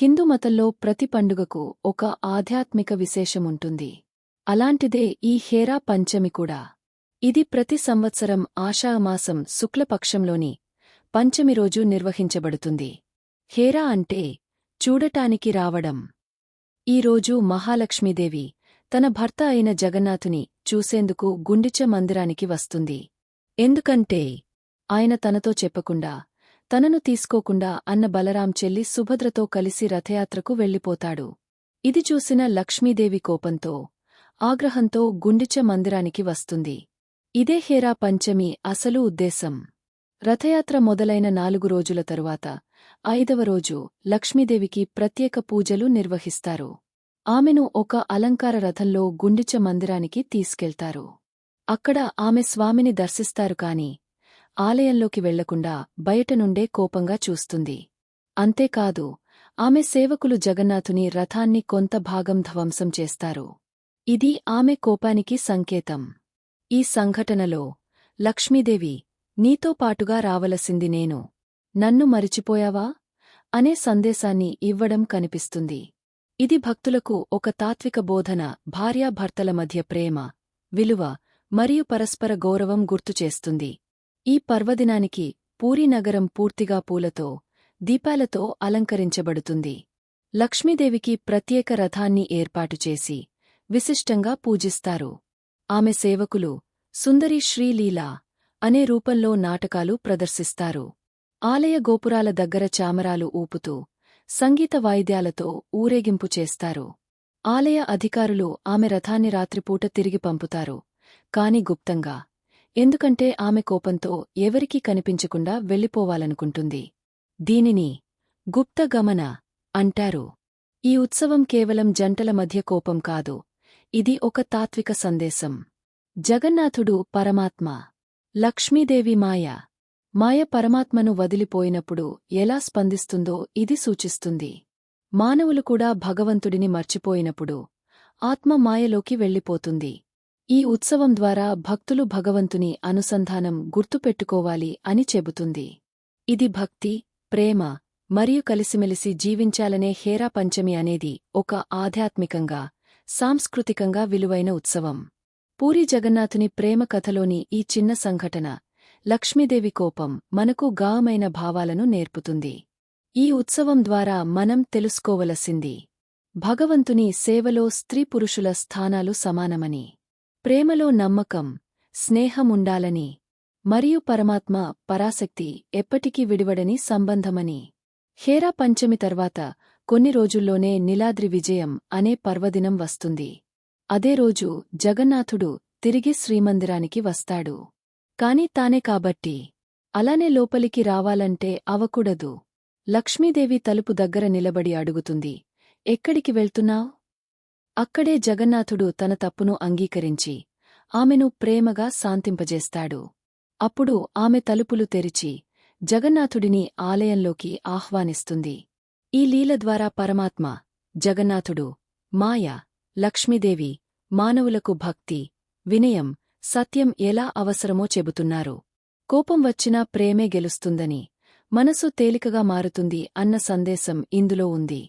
హిందుమతంలో ప్రతి పండుగకు ఒక ఆధ్యాత్మిక విశేషముంటుంది. అలాంటిదే ఈ హేరా పంచమి కూడా. ఇది ప్రతి సంవత్సరం ఆషామాసం శుక్లపక్షంలోని పంచమి రోజు నిర్వహించబడుతుంది. హేరా అంటే చూడటానికి రావడం. ఈరోజు మహాలక్ష్మీదేవి తన భర్త అయిన జగన్నాథుని చూసేందుకు గుండిచ మందిరానికి వస్తుంది. ఎందుకంటే ఆయన తనతో చెప్పకుండా తనను తీసుకోకుండా అన్న బలరాం చెల్లి సుభద్రతో కలిసి రథయాత్రకు వెళ్ళిపోతాడు. ఇది చూసిన లక్ష్మీదేవి కోపంతో ఆగ్రహంతో గుండిచ మందిరానికి వస్తుంది. ఇదే హేరా పంచమి అసలు ఉద్దేశం. రథయాత్ర మొదలైన నాలుగు రోజుల తరువాత ఐదవ రోజు లక్ష్మీదేవికి ప్రత్యేక పూజలు నిర్వహిస్తారు. ఆమెను ఒక అలంకార రథంలో గుండిచ మందిరానికి తీసుకెళ్తారు. అక్కడ ఆమె స్వామిని దర్శిస్తారు కాని ఆలయంలోకి వెళ్ళకుండా బయటనుండే కోపంగా చూస్తుంది. అంతేకాదు ఆమె సేవకులు జగన్నాథుని రథాన్ని కొంత భాగం ధ్వంసం చేస్తారు. ఇది ఆమె కోపానికి సంకేతం. ఈ సంఘటనలో లక్ష్మీదేవి నీతో పాటుగా రావలసింది నేను. నన్ను మరిచిపోయావా? అనే సందేశాన్ని ఇవ్వడం కనిపిస్తుంది. ఇది భక్తులకు ఒక తాత్విక బోధన భార్యాభర్తల మధ్య ప్రేమ విలువ మరియు పరస్పర గౌరవం గుర్తుచేస్తుంది ఈ పర్వదినానికి పూరీనగరం పూర్తిగా పూలతో దీపాలతో అలంకరించబడుతుంది. లక్ష్మీదేవికి ప్రత్యేక రథాన్ని ఏర్పాటు చేసి విశిష్టంగా పూజిస్తారు. ఆమె సేవకులు సుందరి శ్రీలీలా అనే రూపంలో నాటకాలు ప్రదర్శిస్తారు. ఆలయ గోపురాల దగ్గర చామరాలు ఊపుతూ సంగీత వాయిద్యాలతో ఊరేగింపు చేస్తారు. ఆలయ అధికారులు ఆమె రథాన్ని రాత్రిపూట తిరిగి పంపుతారు. కాని గుప్తంగా ఎందుకంటే ఆమె కోపంతో ఎవరికీ కనిపించకుండా వెళ్ళిపోవాలనుకుంటుంది. దీనిని గుప్తగమన అంటారు. ఈ ఉత్సవం కేవలం జంటల మధ్య కోపం కాదు ఇది ఒక తాత్విక సందేశం. జగన్నాథుడు పరమాత్మ లక్ష్మీదేవి మాయ మాయ పరమాత్మను వదిలిపోయినప్పుడు ఎలా స్పందిస్తుందో ఇది సూచిస్తుంది. మానవులు కూడా భగవంతుడిని మర్చిపోయినప్పుడు ఆత్మ మాయలోకి వెళ్ళిపోతుంది. ఈ ఉత్సవం ద్వారా భక్తులు భగవంతుని అనుసంధానం గుర్తుపెట్టుకోవాలి అని చెబుతుంది. ఇది భక్తి ప్రేమ మరియు కలిసిమెలిసి జీవించాలనే హేరా పంచమి అనేది ఒక ఆధ్యాత్మికంగా సాంస్కృతికంగా విలువైన ఉత్సవం. పూరి జగన్నాథుని ప్రేమ కథలోని ఈ చిన్న సంఘటన లక్ష్మీదేవి కోపం మనకు గావమైన భావాలను నేర్పుతుంది. ఈ ఉత్సవం ద్వారా మనం తెలుసుకోవలసింది భగవంతుని సేవలో స్త్రీ పురుషుల స్థానాలు సమానమని. ప్రేమలో నమ్మకం స్నేహముండాలని మరియు పరమాత్మ పరాశక్తి ఎప్పటికీ విడివడని సంబంధమని. హేరా పంచమి తర్వాత కొన్ని రోజుల్లోనే నిలాద్రి విజయం అనే పర్వదినం వస్తుంది. అదే రోజు జగన్నాథుడు తిరిగి శ్రీమందిరానికి వస్తాడు. కాని తానే కాబట్టి అలానే లోపలికి రావాలంటే అవకూడదు. లక్ష్మీదేవి తలుపు దగ్గర నిలబడి అడుగుతుంది ఎక్కడికి వెళ్తున్నావు? అక్కడే జగన్నాథుడు తన తప్పును అంగీకరించి ఆమెను ప్రేమగా శాంతింపజేస్తాడు. అప్పుడు ఆమె తలుపులు తెరిచి జగన్నాథుడిని ఆలయంలోకి ఆహ్వానిస్తుంది. ఈ లీల ద్వారా పరమాత్మ జగన్నాథుడు మాయ లక్ష్మీదేవి మానవులకు భక్తి వినయం సత్యం ఎలా అవసరమో చెబుతున్నారు. కోపం వచ్చినా ప్రేమే గెలుస్తుందని మనసు తేలికగా మారుతుంది అన్న సందేశం ఇందులో ఉంది.